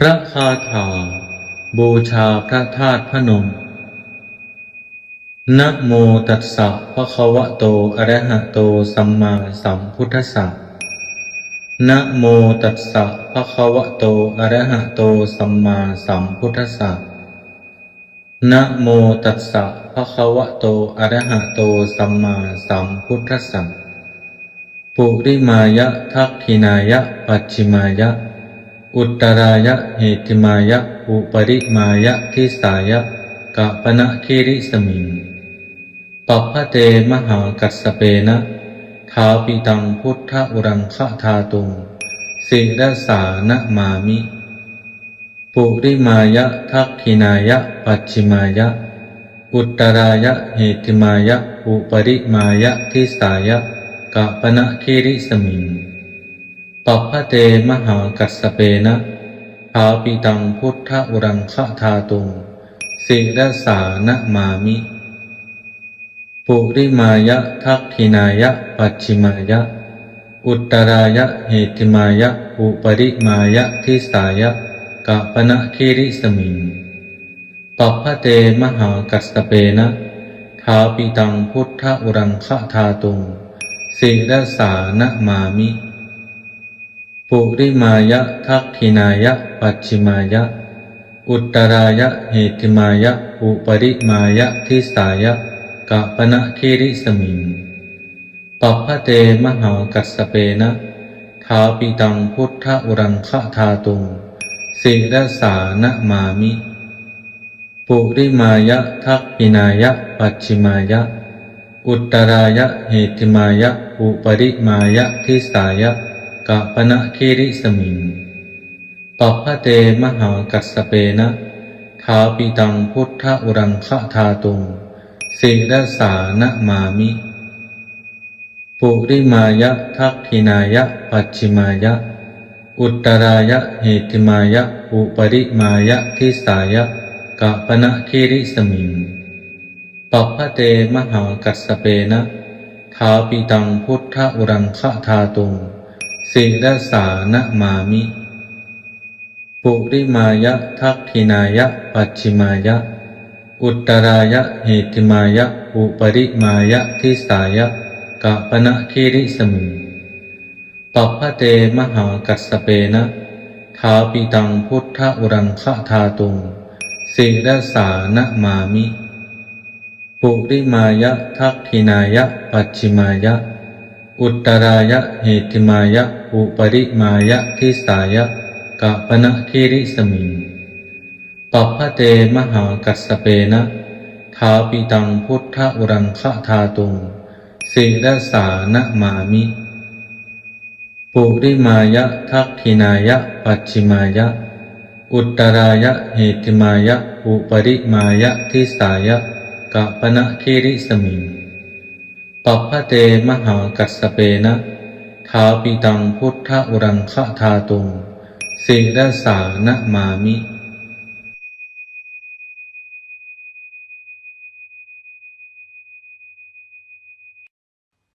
พระคาถา บูชาพระธาตุพนม นะโมตัสสะภะคะวะโต อะระหะโต สัมมาสัมพุทธัสสะ นะโมตัสสะภะคะวะโต อะระหะโต สัมมาสัมพุทธัสสะ นะโมตัสสะภะคะวะโต อะระหะโต สัมมาสัมพุทธัสสะ ปุริมายะทักขินายะ ปัจฉิมายะ อุตตรายะเหติมายะ อุปริมายะทิสายะกะปนะคิริสมิงปัพพะเตมหากัสสเปนะทาปิตังพุทธอุรังคะธาตุงสิรสานะมามิปุริมายะทักขินายะ ปัจฉิมายะ อุตตรายะเหติมายะ อุปริมายะทิสายะกะปนะคิริสมิง ปัพพะเตมหากัสสเปนะทาปิตังพุทธอุรังคธาตุงสิรสานะมามิปุริมายะทักขินายะปัจฉิมายะ อุตตรายะเหติมายะอุปริมายะทิสายะกะปนะคิริสมิงปัพะเตมหากัสสเปนะทาปิตังพุทธอุรังคธาตุงสิรสานะมามิ ปุริมายะทักขินายะ ปัจฉิมายะ อุตตรายะเหติมายะ อุปริมายะทิสายะกะปนะคิริสมิงปัพพะเตมหากัสเปนะทาปิตังพุทธอุรังคธาตุงสิรสานะมามิปุริมายะทักขินายะ ปัจฉิมายะ อุตตรายะเหติมายะ อุปริมายะทิสายะ กะปนะคิริสมิงปัพพเตมหากัสเปนะทาปิตังพุทธอุรังคธาตุงสิรสานะมามิปุริมายะทักขินายะปัจฉิมายะ อุตตรายะเหติมายะ อุปริมายะทิสายะกะปนะคิริสมิงปัพพเตมหากัสเปนะทาปิตังพุทธอุรังคธาตุง สิรสานะมามิ ปุริมายะทักขินายะ ปัจฉิมายะ อุตตรายะเหติมายะ อุปริมายะทิสายะกะปนะคิริสมิงปัพพะเตมหากัสเปนะทาปิตังพุทธอุรังคธาตุงสิรสานะมามิ ปุริมายะทักขินายะ ปัจฉิมายะ อุตรายะเหติมายะ อุปริมายะทิสายะกะปนะคิริสมิงปัพพะเตมหากัสเปนะทาปิตังพุทธอุรังคะธาตุงสิรสานะมามิปุริมายะทักขินายะ ปัจฉิมายะ อุตตรายะเหติมายะ อุปริมายะทิสายะกะปนะคิริสมิง ปัพพะเตมหากัสเปนะทาปิตังพุทธอุรังคธาตุงสิรสานะมามิ